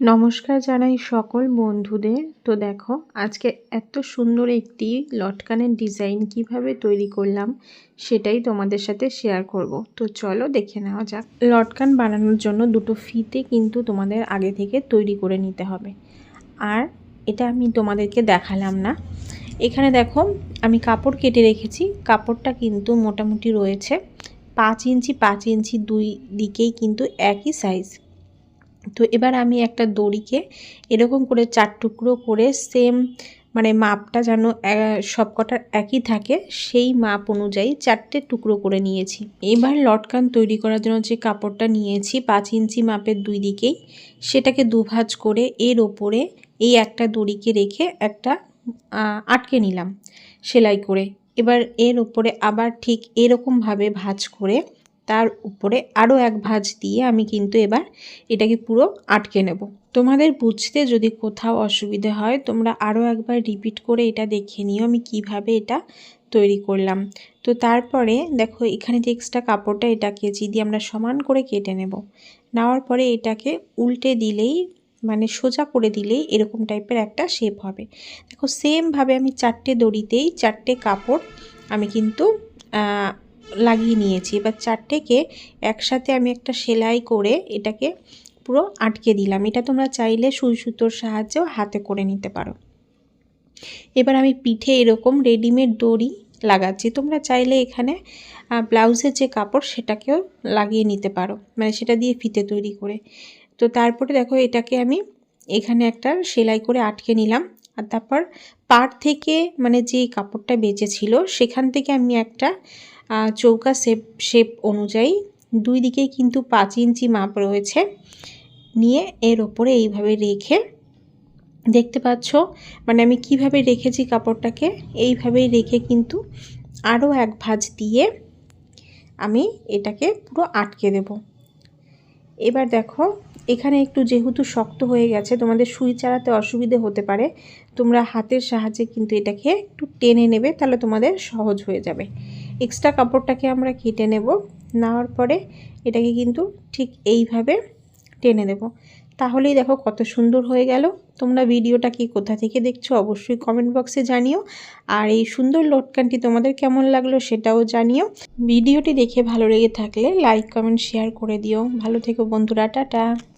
নমস্কার জানাই সকল বন্ধুদের। তো দেখো, আজকে এত সুন্দর একটি লটকানের ডিজাইন কীভাবে তৈরি করলাম সেটাই তোমাদের সাথে শেয়ার করব। তো চলো দেখে নেওয়া যাক। লটকান বানানোর জন্য দুটো ফিতে কিন্তু তোমাদের আগে থেকে তৈরি করে নিতে হবে। আর এটা আমি তোমাদেরকে দেখালাম না। এখানে দেখো, আমি কাপড় কেটে রেখেছি। কাপড়টা কিন্তু মোটামুটি রয়েছে। পাঁচ ইঞ্চি পাঁচ ইঞ্চি দুই দিকেই কিন্তু একই সাইজ তো এবার আমি একটা দড়িকে এরকম করে চার টুকরো করে সেম মানে মাপটা যেন সব কটার একই থাকে, সেই মাপ অনুযায়ী চারটে টুকরো করে নিয়েছি। এবার লটকান তৈরি করার জন্য যে কাপড়টা নিয়েছি, পাঁচ ইঞ্চি মাপের দুই দিকেই, সেটাকে দুভাজ করে এর ওপরে এই একটা দড়িকে রেখে একটা আটকে নিলাম সেলাই করে। এবার এর ওপরে আবার ঠিক এরকমভাবে ভাজ করে তার উপরে আরও এক ভাঁজ দিয়ে আমি কিন্তু এবার এটাকে পুরো আটকে নেব। তোমাদের বুঝতে যদি কোথাও অসুবিধে হয়, তোমরা আরও একবার রিপিট করে এটা দেখে নিও আমি কীভাবে এটা তৈরি করলাম। তো তারপরে দেখো, এখানে যে এক্সট্রা কাপড়টা এটা কেজি দিয়ে আমরা সমান করে কেটে নেব। নেওয়ার পরে এটাকে উল্টে দিলেই মানে সোজা করে দিলেই এরকম টাইপের একটা শেপ হবে। দেখো সেমভাবে আমি চারটে দড়িতেই চারটে কাপড় আমি কিন্তু লাগিয়ে নিয়েছি। এবার চারটেকে একসাথে আমি একটা সেলাই করে এটাকে পুরো আটকে দিলাম। এটা তোমরা চাইলে সুই সুতোর সাহায্যেও হাতে করে নিতে পারো। এবার আমি পিঠে এরকম রেডিমেড দড়ি লাগাচ্ছি। তোমরা চাইলে এখানে ব্লাউজের যে কাপড় সেটাকেও লাগিয়ে নিতে পারো। মানে সেটা দিয়ে ফিতে তৈরি করে। তো তারপরে দেখো এটাকে আমি এখানে একটা সেলাই করে আটকে নিলাম। আর তারপর পাট থেকে মানে যে কাপড়টা বেঁচেছিল, সেখান থেকে আমি একটা চৌকা শেপ শেপ অনুযায়ী দুই দিকেই কিন্তু পাঁচ ইঞ্চি মাপ রয়েছে, নিয়ে এর ওপরে এইভাবে রেখে দেখতে পাচ্ছ মানে আমি কীভাবে রেখেছি কাপড়টাকে, এইভাবেই রেখে কিন্তু আরও এক ভাঁজ দিয়ে আমি এটাকে পুরো আটকে দেব। এবার দেখো এখানে একটু যেহেতু শক্ত হয়ে গেছে, তোমাদের সুই চালাতে অসুবিধে হতে পারে। তোমরা হাতের সাহায্যে কিন্তু এটাকে একটু টেনে নেবে, তাহলে তোমাদের সহজ হয়ে যাবে। এক্সট্রা কাপড়টাকে আমরা কেটে নেব, নেওয়ার পরে এটাকে কিন্তু ঠিক এইভাবে টেনে দেব তাহলেই দেখো কত সুন্দর হয়ে গেল। তোমরা ভিডিওটা কি কোথা থেকে দেখছ অবশ্যই কমেন্ট বক্সে জানিও। আর এই সুন্দর লোটকানটি তোমাদের কেমন লাগল সেটাও জানিও। ভিডিওটি দেখে ভালো লেগে থাকলে লাইক কমেন্ট শেয়ার করে দিও। ভালো থেকো বন্ধুরা, টাটা।